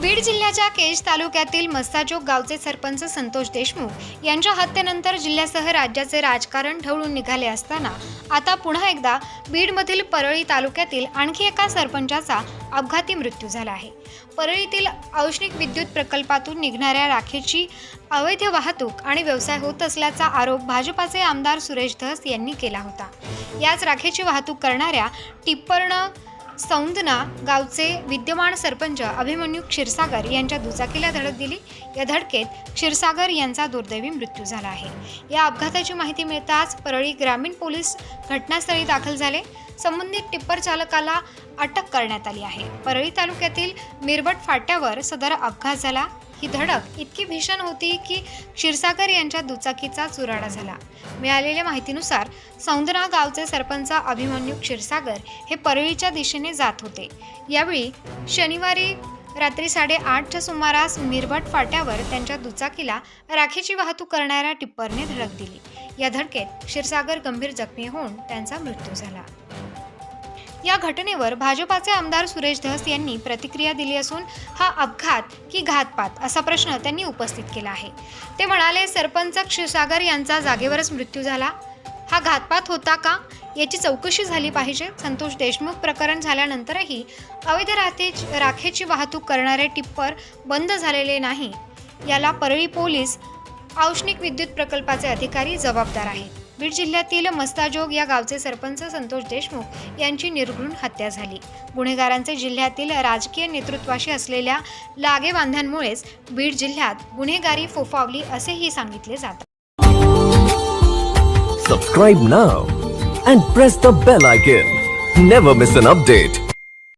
बीड जिल्ह्याच्या केज तालुक्यातील मस्ताजोग गावचे सरपंच संतोष देशमुख यांच्या हत्येनंतर जिल्ह्यासह राज्याचे राजकारण ढवळून निघाले असताना आता पुन्हा एकदा बीडमधील परळी तालुक्यातील आणखी एका सरपंचाचा अपघाती मृत्यू झाला आहे. परळीतील औष्णिक विद्युत प्रकल्पातून निघणाऱ्या राखेची अवैध वाहतूक आणि व्यवसाय होत असल्याचा आरोप भाजपाचे आमदार सुरेश धस यांनी केला होता. याच राखेची वाहतूक करणाऱ्या टिप्परनं सौंदना गावचे विद्यमान सरपंच अभिमन्यू क्षीरसागर यांच्या दुचाकीला धडक दिली. या धडकेत क्षीरसागर यांचा दुर्दैवी मृत्यू झाला आहे. या अपघाताची माहिती मिळताच परळी ग्रामीण पोलीस घटनास्थळी दाखल झाले. संबंधित टिप्पर चालकाला अटक करण्यात आली आहे. परळी तालुक्यातील मिरबट फाट्यावर सदर अपघात झाला. ही धडक इतकी भीषण होती की क्षीरसागर यांच्या दुचाकीचा चुराडा झाला. मिळालेल्या माहितीनुसार सौंदना गावचे सरपंच अभिमन्यू क्षीरसागर हे परळीच्या दिशेने जात होते. यावेळी शनिवारी रात्री साडेआठच्या सुमारास मिरभट फाट्यावर त्यांच्या दुचाकीला राखेची वाहतूक करणाऱ्या टिप्परने धडक दिली. या धडकेत क्षीरसागर गंभीर जखमी होऊन त्यांचा मृत्यू झाला. या घटनेवर भाजपाचे आमदार सुरेश धस यांनी प्रतिक्रिया दिली असून हा अपघात की घातपात असा प्रश्न त्यांनी उपस्थित केला आहे. ते म्हणाले सरपंच क्षीरसागर यांचा जागेवरच मृत्यू झाला. हा घातपात होता का? याची चौकशी झाली पाहिजे. संतोष देशमुख प्रकरण झाल्यानंतरही अवैध राखे राखेची वाहतूक करणारे टिप्पर बंद झालेले नाही. याला परळी पोलीस औष्णिक विद्युत प्रकल्पाचे अधिकारी जबाबदार आहेत. बीड जिल्ह्यातील मस्ताजोग या गावचे सरपंच संतोष देशमुख यांची निर्घृण हत्या झाली. गुन्हेगारांचे जिल्ह्यातील राजकीय नेतृत्वाशी असलेल्या लागेबांध्यांमुळेच बीड जिल्ह्यात गुन्हेगारी फोफावली असेही सांगितले जाते. Subscribe now and press the bell icon never miss an update